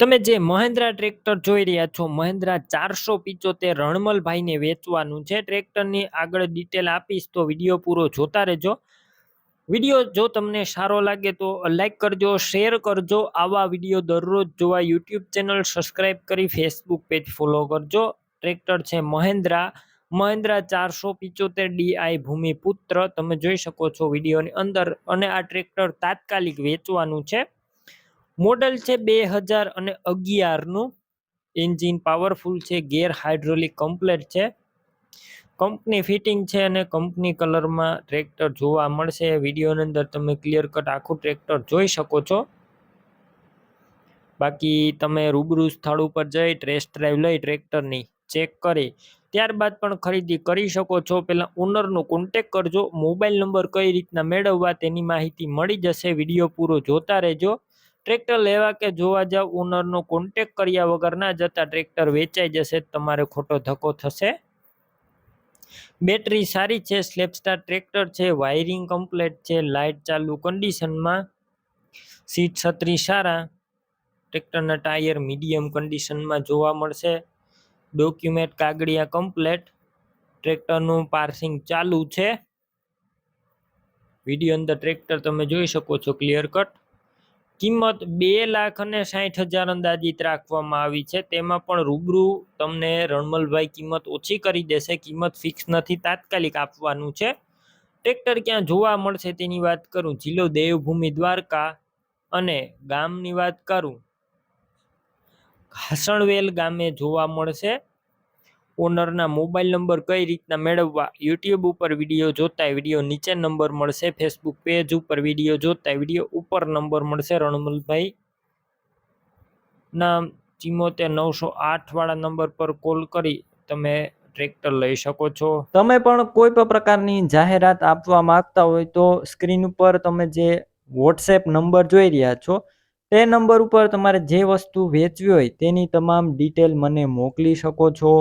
તમે જે મહેન્દ્રા ટ્રેક્ટર જોઈ રહ્યા છો, મહેન્દ્રા ચારસો પિચોતેર રણમલભાઈને વેચવાનું છે. ટ્રેક્ટરની આગળ ડિટેલ આપીશ તો વીડિયો પૂરો જોતા રહેજો. વીડિયો જો તમને સારો લાગે તો લાઈક કરજો શેર કરજો. આવા વીડિયો દરરોજ જોવા યુટ્યુબ ચેનલ સબસ્ક્રાઈબ કરી ફેસબુક પેજ ફોલો કરજો. ટ્રેક્ટર છે મહેન્દ્રા. મહેન્દ્રા ચારસો પિચોતેર ડીઆઈ ભૂમિપુત્ર. તમે જોઈ શકો છો વિડીયોની અંદર અને આ ટ્રેક્ટર તાત્કાલિક વેચવાનું છે. મોડલ છે બે હજાર અને અગિયારનું એન્જિન પાવરફુલ છે, ગેર હાઇડ્રોલિક કમ્પ્લેટ છે. કંપની ફિટિંગ છે અને કંપની કલરમાં ટ્રેક્ટર જોવા મળશે. વિડીયોની અંદર તમે ક્લિયર કટ આખું ટ્રેક્ટર જોઈ શકો છો. બાકી તમે રૂબરૂ સ્થળ ઉપર જઈ ટેસ્ટ ડ્રાઈવ લઈ ટ્રેક્ટરની ચેક કરી, ત્યારબાદ પણ ખરીદી કરી શકો છો. પહેલાં ઓનરનો કોન્ટેક કરજો. મોબાઈલ નંબર કઈ રીતના મેળવવા તેની માહિતી મળી જશે. વીડિયો પૂરો જોતા રહેજો. ટ્રેક્ટર લેવા કે જોવા જાવ ઓનરનો કોન્ટેક કર્યા વગર ના જતા ટ્રેક્ટર વેચાઈ જશે, તમારે ખોટો ધક્કો થશે. બેટરી સારી છે સ્લેપસ્ટાર ટ્રેક્ટર છે વાયરિંગ કમ્પ્લેટ છે, લાઇટ ચાલુ કન્ડિશનમાં સીટ છત્રી સારા ટ્રેક્ટરના ટાયર મીડિયમ કન્ડિશનમાં જોવા મળશે. ડોક્યુમેન્ટ કાગળિયા કમ્પ્લેટ ટ્રેક્ટરનું પાર્સિંગ ચાલુ છે. વીડિયો અંદર ટ્રેક્ટર તમે જોઈ શકો છો ક્લિયર કટ કિંમત બે લાખ અને સાઠ હજાર અંદાજિત રાખવામાં આવી છે. તેમાં પણ રૂબરૂ તમને રણમલભાઈ કિંમત ઓછી કરી દેશે. કિંમત ફિક્સ નથી, તાત્કાલિક આપવાનું છે. ટ્રેક્ટર ક્યાં જોવા મળશે તેની વાત કરું. જિલ્લો દેવભૂમિ દ્વારકા અને ગામની વાત કરું. ઘાસણવેલ ગામે જોવા મળશે. ઓનરના મોબાઈલ નંબર કઈ રીતના મેળવવા? યુટ્યુબ ઉપર વીડિયો જોતા વીડિયો નીચે નંબર મળશે. ફેસબુક પેજ ઉપર વીડિયો જોતા વીડિયો ઉપર નંબર મળશે. રણમલભાઈ ના ચિમોતેર નવસો આઠ વાળા નંબર પર કોલ કરી તમે ટ્રેક્ટર લઈ શકો છો. તમે પણ કોઈ પણ પ્રકારની જાહેરાત આપવા માંગતા હોય તો સ્ક્રીન ઉપર તમે જે વોટ્સએપ નંબર જોઈ રહ્યા છો, તે નંબર ઉપર તમારે જે વસ્તુ વેચવી હોય તેની તમામ ડિટેલ મને મોકલી શકો છો.